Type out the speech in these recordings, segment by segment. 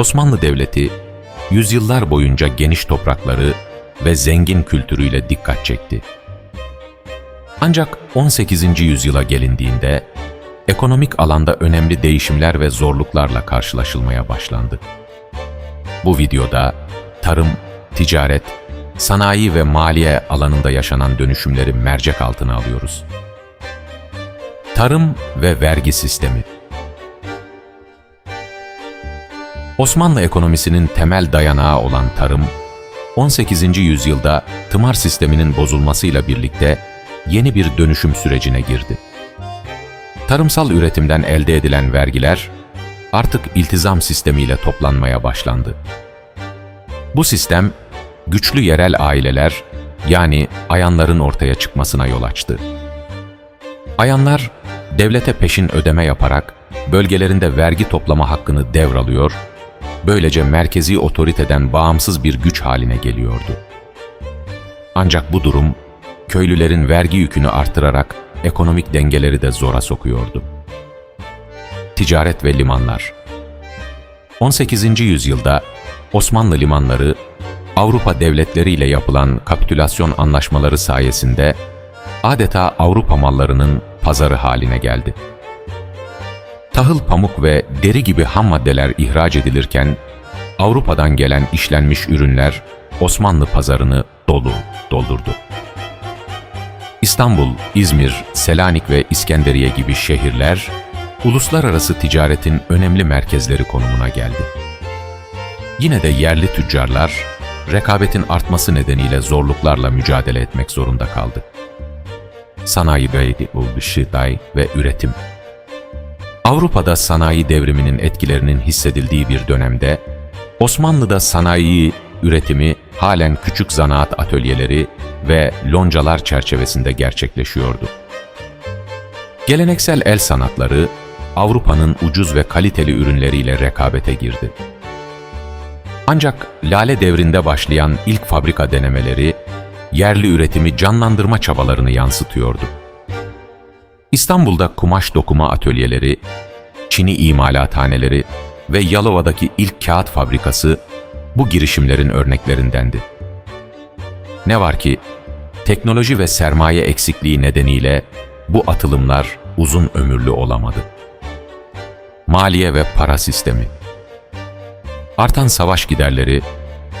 Osmanlı Devleti, yüzyıllar boyunca geniş toprakları ve zengin kültürüyle dikkat çekti. Ancak 18. yüzyıla gelindiğinde, ekonomik alanda önemli değişimler ve zorluklarla karşılaşılmaya başlandı. Bu videoda tarım, ticaret, sanayi ve maliye alanında yaşanan dönüşümleri mercek altına alıyoruz. Tarım ve vergi sistemi Osmanlı ekonomisinin temel dayanağı olan tarım, 18. yüzyılda tımar sisteminin bozulmasıyla birlikte yeni bir dönüşüm sürecine girdi. Tarımsal üretimden elde edilen vergiler artık iltizam sistemiyle toplanmaya başlandı. Bu sistem güçlü yerel aileler yani ayanların ortaya çıkmasına yol açtı. Ayanlar devlete peşin ödeme yaparak bölgelerinde vergi toplama hakkını devralıyor, böylece merkezi otoriteden bağımsız bir güç haline geliyordu. Ancak bu durum köylülerin vergi yükünü artırarak ekonomik dengeleri de zora sokuyordu. Ticaret ve limanlar 18. yüzyılda Osmanlı limanları Avrupa devletleriyle yapılan kapitülasyon anlaşmaları sayesinde adeta Avrupa mallarının pazarı haline geldi. Tahıl, pamuk ve deri gibi ham maddeler ihraç edilirken Avrupa'dan gelen işlenmiş ürünler Osmanlı pazarını dolu doldurdu. İstanbul, İzmir, Selanik ve İskenderiye gibi şehirler uluslararası ticaretin önemli merkezleri konumuna geldi. Yine de yerli tüccarlar rekabetin artması nedeniyle zorluklarla mücadele etmek zorunda kaldı. Sanayi beydi Day ve üretim. Avrupa'da sanayi devriminin etkilerinin hissedildiği bir dönemde Osmanlı'da sanayi üretimi halen küçük zanaat atölyeleri ve loncalar çerçevesinde gerçekleşiyordu. Geleneksel el sanatları Avrupa'nın ucuz ve kaliteli ürünleriyle rekabete girdi. Ancak lale devrinde başlayan ilk fabrika denemeleri yerli üretimi canlandırma çabalarını yansıtıyordu. İstanbul'da kumaş dokuma atölyeleri, Çini imalathaneleri ve Yalova'daki ilk kağıt fabrikası bu girişimlerin örneklerindendi. Ne var ki teknoloji ve sermaye eksikliği nedeniyle bu atılımlar uzun ömürlü olamadı. Maliye ve para sistemi Artan savaş giderleri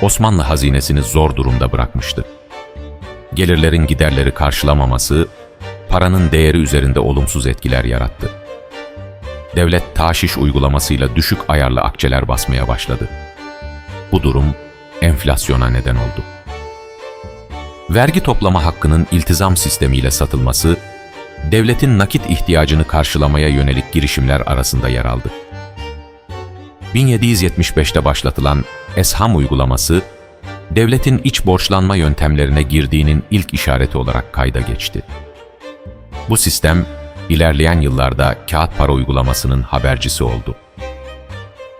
Osmanlı hazinesini zor durumda bırakmıştı. Gelirlerin giderleri karşılamaması paranın değeri üzerinde olumsuz etkiler yarattı. Devlet taşiş uygulamasıyla düşük ayarlı akçeler basmaya başladı. Bu durum enflasyona neden oldu. Vergi toplama hakkının iltizam sistemiyle satılması, devletin nakit ihtiyacını karşılamaya yönelik girişimler arasında yer aldı. 1775'te başlatılan Esham uygulaması, devletin iç borçlanma yöntemlerine girdiğinin ilk işareti olarak kayda geçti. Bu sistem, ilerleyen yıllarda kağıt para uygulamasının habercisi oldu.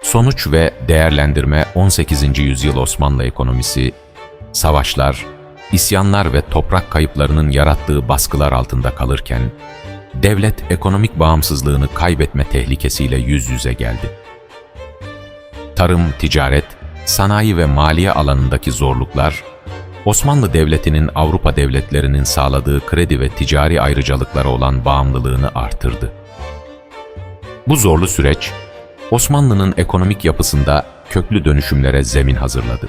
Sonuç ve değerlendirme 18. yüzyıl Osmanlı ekonomisi, savaşlar, isyanlar ve toprak kayıplarının yarattığı baskılar altında kalırken, devlet ekonomik bağımsızlığını kaybetme tehlikesiyle yüz yüze geldi. Tarım, ticaret, sanayi ve maliye alanındaki zorluklar, Osmanlı Devleti'nin Avrupa devletlerinin sağladığı kredi ve ticari ayrıcalıklara olan bağımlılığını artırdı. Bu zorlu süreç, Osmanlı'nın ekonomik yapısında köklü dönüşümlere zemin hazırladı.